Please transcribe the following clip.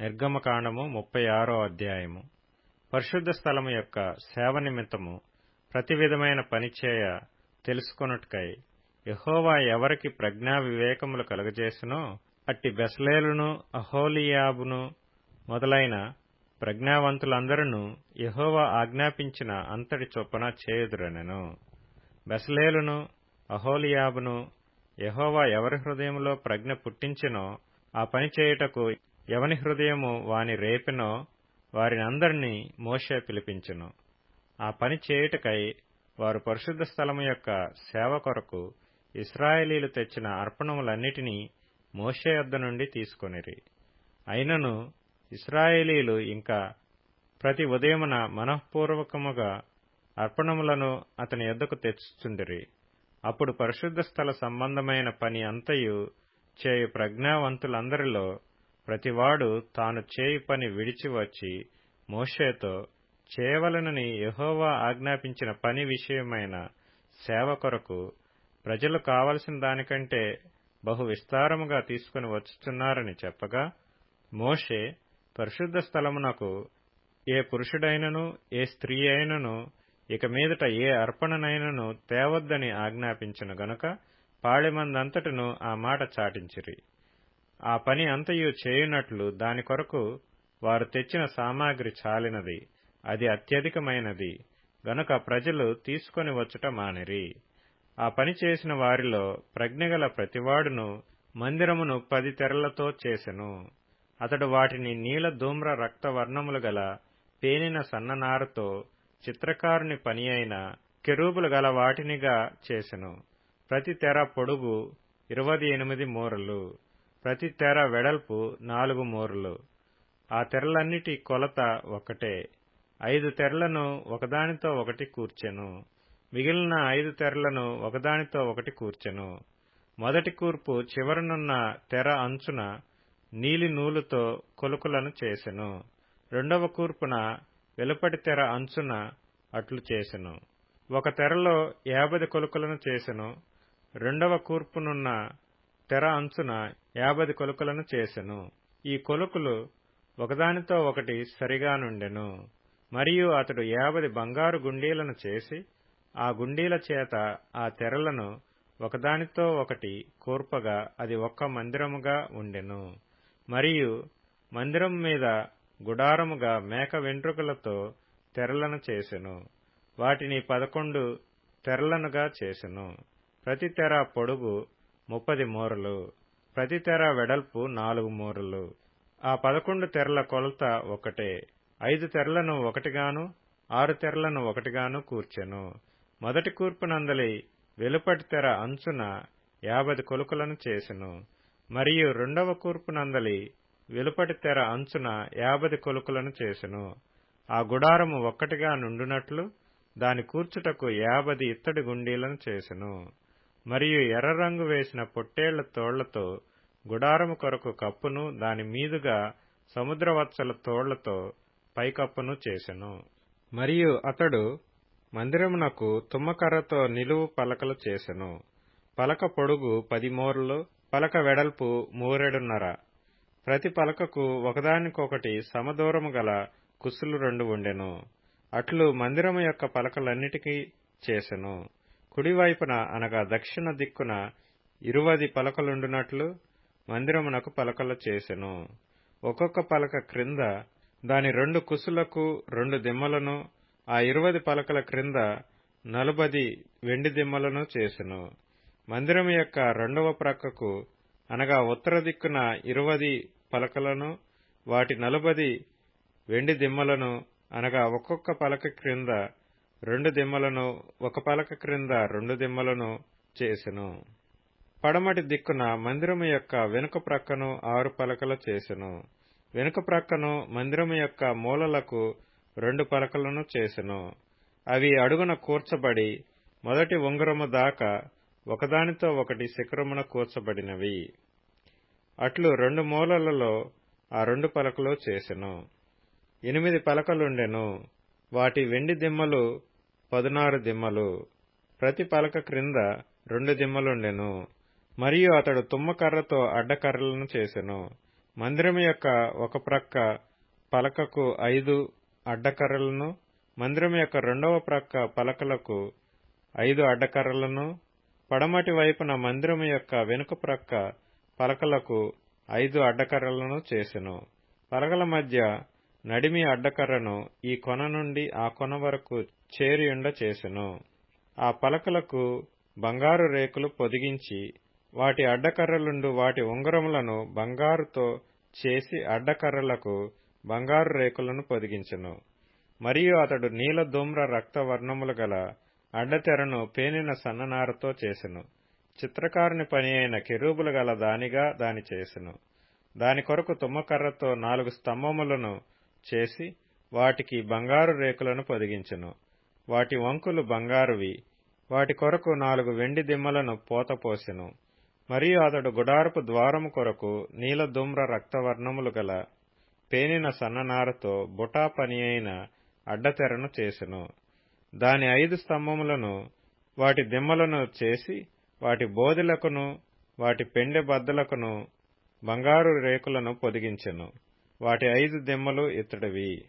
నిర్గమకాండము ముప్పై ఆరో అధ్యాయము. పరిశుద్ధ స్థలము యొక్క సేవ నిమిత్తము ప్రతి విధమైన పనిచేయ తెలుసుకొనుటకై యహోవా ఎవరికి ప్రజ్ఞా వివేకములు కలుగజేసినో అట్టి బెస్లేలును అహోలియాబును మొదలైన ప్రజ్ఞావంతులందరూ యహోవా ఆజ్ఞాపించిన అంతటి చొప్పున చేయుదురనెను. బెస్లేలును అహోలియాబును యహోవా ఎవరి హృదయంలో ప్రజ్ఞ పుట్టించినో ఆ పని చేయుటకు ఎవని హృదయము వాని రేపినో వారినందరినీ మోషే పిలిపించెను. ఆ పని చేయుటకై వారు పరిశుద్ధ స్థలము యొక్క సేవ కొరకు ఇస్రాయేలీలు తెచ్చిన అర్పణములన్నిటినీ మోషే యొద్ద నుండి తీసుకొనిరి. అయినను ఇస్రాయేలీలు ఇంకా ప్రతి ఉదయమున మనఃపూర్వకముగా అర్పణములను అతని యొద్దకు తెచ్చుచుండిరి. అప్పుడు పరిశుద్ధ స్థల సంబంధమైన పని అంతయు చేయు ప్రజ్ఞావంతులందరిలో ప్రతివాడు తాను చేయి పని విడిచి వచ్చి మోషేతో చేయవలనని యహోవా ఆజ్ఞాపించిన పని విషయమైన సేవ కొరకు ప్రజలు కావలసిన దానికంటే బహు విస్తారముగా తీసుకుని వచ్చుచున్నారని చెప్పగా మోషే పరిశుద్ధ స్థలమునకు ఏ పురుషుడైనను ఏ స్త్రీ అయినను ఇక మీదట ఏ అర్పణనైనను తేవద్దని ఆజ్ఞాపించను గనుక పాళెమందంతటను ఆ మాట చాటించిరి. ఆ పని అంతయు చేయునట్లు దాని కొరకు వారు తెచ్చిన సామాగ్రి చాలినది. అది అత్యధికమైనది. గనుక ప్రజలు తీసుకొని వచ్చుట మానిరి. ఆ పని చేసిన వారిలో ప్రజ్ఞగల ప్రతివాడును మందిరమును పది తెరలతో చేసెను. అతడు వాటిని నీల ధూమ్ర రక్త వర్ణములు గల పేనిన సన్ననారతో చిత్రకారుని పని అయిన కెరూబులు గల వాటినిగా చేసెను. ప్రతి తెర పొడుగు ఇరవై ఎనిమిది మూరలు. ప్రతి తెర వెడల్పు నాలుగు మూరలు. ఆ తెరలన్నిటి కొలత ఒకటే. ఐదు తెరలను ఒకదానితో ఒకటి కూర్చెను. మిగిలిన ఐదు తెరలను ఒకదానితో ఒకటి కూర్చెను. మొదటి కూర్పు చివరనున్న తెర అంచున నీలి నూలుతో కొలుకులను చేసెను. రెండవ కూర్పున వెలుపటి తెర అంచున అట్లు చేసెను. ఒక తెరలో యాభై కొలుకులను చేసెను. రెండవ కూర్పునున్న తెర అంచున యాభై కొలుకులను చేసెను. ఈ కొలుకులు ఒకదానితో ఒకటి సరిగా నుండెను. మరియు అతడు యాభై బంగారు గుండీలను చేసి ఆ గుండీల చేత ఆ తెరలను ఒకదానితో ఒకటి కూర్పగా అది ఒక్క మందిరముగా ఉండెను. మరియు మందిరం మీద గుడారముగా మేక వెంట్రుకలతో తెరలను చేసెను. వాటిని పదకొండు తెరలనుగా చేసెను. ప్రతి తెర పొడుగు ముప్పది మూరలు ప్రతి తెర వెడల్పు నాలుగు మూరలు. ఆ పదకొండు తెరల కొలత ఒకటే. ఐదు తెరలను ఒకటిగాను ఆరు తెరలను ఒకటిగాను కూర్చెను. మొదటి కూర్పునందలి వెలుపటి తెర అంచున యాభై కొలుకులను చేసెను. మరియు రెండవ కూర్పునందలి వెలుపటి తెర అంచున యాభై కొలుకులను చేసెను. ఆ గుడారము ఒక్కటిగా నుండునట్లు దాని కూర్చుటకు యాభది ఇత్తడి గుండీలను చేసెను. మరియు ఎర్ర రంగు వేసిన పొట్టేళ్ళ తోళ్ళతో గుడారము కొరకు కప్పును దాని మీదుగా సముద్రవత్సల తోళ్ళతో పైకప్పును చేసెను. మరియు అతడు మందిరమునకు తుమ్మకర్రతో నిలువు పలకలు చేసెను. పలక పొడుగు పది మోర్లు పలక వెడల్పు మూరెడున్నర. ప్రతి పలకకు ఒకదానికొకటి సమదూరము గల కుసులు రెండు ఉండెను. అట్లు మందిరము యొక్క పలకలన్నిటికీ చేసెను. కుడివైపున అనగా దక్షిణ దిక్కున ఇరువది పలకలుండునట్లు మందిరమునకు పలకలు చేసెను. ఒక్కొక్క పలక క్రింద దాని రెండు కుసులకు రెండు దిమ్మలను ఆ ఇరువది పలకల క్రింద నలుబది వెండి దిమ్మలను చేసెను. మందిరం యొక్క రెండవ ప్రక్కకు అనగా ఉత్తర దిక్కున ఇరువది పలకలను వాటి నలుబది వెండి దిమ్మలను అనగా ఒక్కొక్క పలక క్రింద రెండు దిమ్మలను ఒక పలక క్రింద రెండు దిమ్మలను చేసెను. పడమటి దిక్కున మందిరము యొక్క వెనుక ప్రక్కను ఆరు పలకలు చేసెను. వెనుక ప్రక్కను మందిరము యొక్క మూలలకు రెండు పలకలను చేసెను. అవి అడుగున కూర్చబడి మొదటి ఉంగరము దాకా ఒకదానితో ఒకటి శిఖరమున కూర్చబడినవి. అట్లు రెండు మూలలలో ఆ రెండు పలకలు చేసెను. ఎనిమిది పలకలుండెను. వాటి వెండి దిమ్మలు పదునారు దిమ్మలు. ప్రతి పలక క్రింద రెండు దిమ్మలుండెను మరియు అతడు తుమ్మకర్రతో అడ్డకర్రలను చేసెను. మందిరము యొక్క ఒక ప్రక్క పలకకు ఐదు అడ్డకర్రలను మందిరం యొక్క రెండవ ప్రక్క పలకలకు ఐదు అడ్డకర్రలను పడమటి వైపున మందిరం యొక్క వెనుక ప్రక్క పలకలకు ఐదు అడ్డకర్రలను చేసెను. పలకల మధ్య నడిమి అడ్డకర్రను ఈ కొన నుండి ఆ కొన వరకు చేరియుండ చేసెను. ఆ పలకలకు బంగారు రేకులు పొదిగించి వాటి అడ్డకర్రలుండు వాటి ఉంగరములను బంగారుతో చేసి అడ్డకర్రలకు బంగారు రేకులను పొదిగించెను. మరియు అతడు నీల ధూమ్ర రక్త వర్ణములు గల అడ్డతెరను పేనిన సన్ననారతో చేసెను. చిత్రకారుని పని అయిన కెరూబులు గల దానిగా దాని చేసెను. దాని కొరకు తుమ్మకర్రతో నాలుగు స్తంభములను చేసి వాటికి బంగారు రేకులను పొదిగించెను. వాటి వంకులు బంగారువి. వాటి కొరకు నాలుగు వెండి దిమ్మలను పోతపోసెను మరియు అతడు గుడారపు ద్వారము కొరకు నీలధూమ్ర రక్తవర్ణములు గల పేనిన సన్ననారతో బుటా పని అయిన అడ్డతెరను చేసెను. దాని ఐదు స్తంభములను వాటి దిమ్మలను చేసి వాటి బోధులకును వాటి పెండె బద్దలకును బంగారు రేకులను పొదిగించెను. వాటి ఐదు దిమ్మలు ఇత్తడివి.